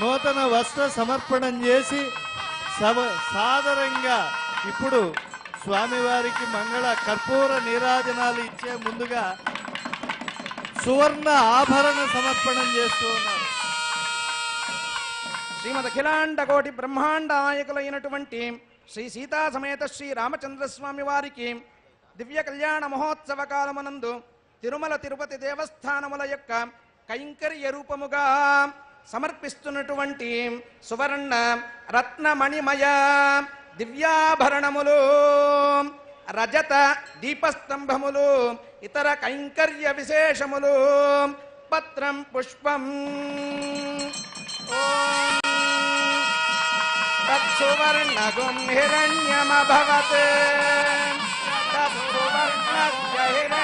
నూతన వస్త్ర సమర్పణం చేసి సవ సాదరంగా ఇప్పుడు స్వామివారికి మంగళ కర్పూర నీరాజనాలు ఇచ్చే ముందుగా సువర్ణ ఆభరణ సమర్పణం చేస్తూ ఉన్నారు శ్రీమద్ అఖిలాండ కోటి బ్రహ్మాండ నాయకులైనటువంటి శ్రీ సీతా సమేత శ్రీ రామచంద్రస్వామి వారికి దివ్య కళ్యాణ మహోత్సవ కాలమనందు తిరుమల తిరుపతి దేవస్థానముల యొక్క కైంకర్య రూపముగా సమర్పిస్తున్నటువంటి సువర్ణ రత్నమణిమయ దివ్యాభరణములు రజత దీపస్తంభములు ఇతర కైంకర్య విశేషములు. పత్రం పుష్పం. ఓం తత్సువర్ణగుం హిరణ్యమభవత్ తత్సువర్ణస్య హిరణ్యస్య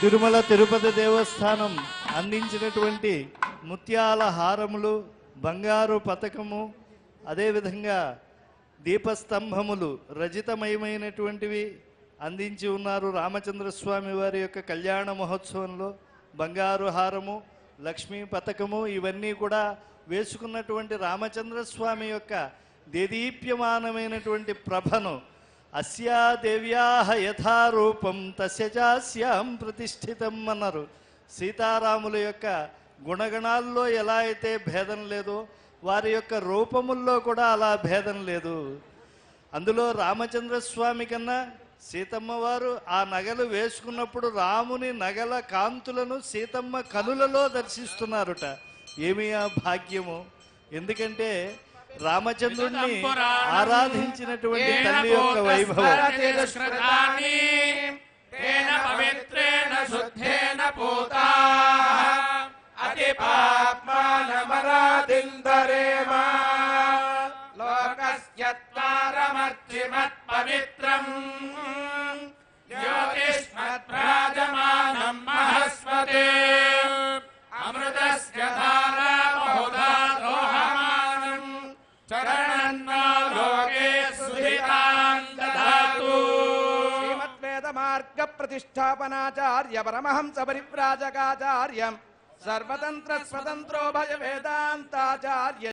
తిరుమల తిరుపతి దేవస్థానం అందించినటువంటి ముత్యాల హారములు బంగారు పథకము అదేవిధంగా దీపస్తంభములు రజితమయమైనటువంటివి అందించి ఉన్నారు రామచంద్రస్వామి వారి యొక్క కళ్యాణ మహోత్సవంలో. బంగారు హారము లక్ష్మీ పథకము ఇవన్నీ కూడా వేసుకున్నటువంటి రామచంద్రస్వామి యొక్క దేదీప్యమానమైనటువంటి ప్రభను అస్యా దేవ్యాహ యథారూపం తస్య చాస్యాం ప్రతిష్ఠితం అన్నారు. సీతారాముల యొక్క గుణగణాల్లో ఎలా అయితే భేదం లేదో వారి యొక్క రూపముల్లో కూడా అలా భేదం లేదు. అందులో రామచంద్ర స్వామి కన్నా సీతమ్మ వారు ఆ నగలు వేసుకున్నప్పుడు రాముని నగల కాంతులను సీతమ్మ కనులలో దర్శిస్తున్నారుట. ఏమి ఆ భాగ్యము? ఎందుకంటే రామచంద్రుణ్ణి ఆరాధించినటువంటి తల్లి యొక్క వైభవం. పవిత్రేణ శుద్ధేన పూతా. అతి పాప్మానమరాదిందరేమ లోకస్యత్వారమర్చిమత్ పవిత్రం जन्मा लोके सुधितां ददातु श्रीमद्वेदमार्गप्रतिष्ठापनाचार्य परमहंस परिव्राजकाचार्यम् सर्वतन्त्रस्वतन्त्रो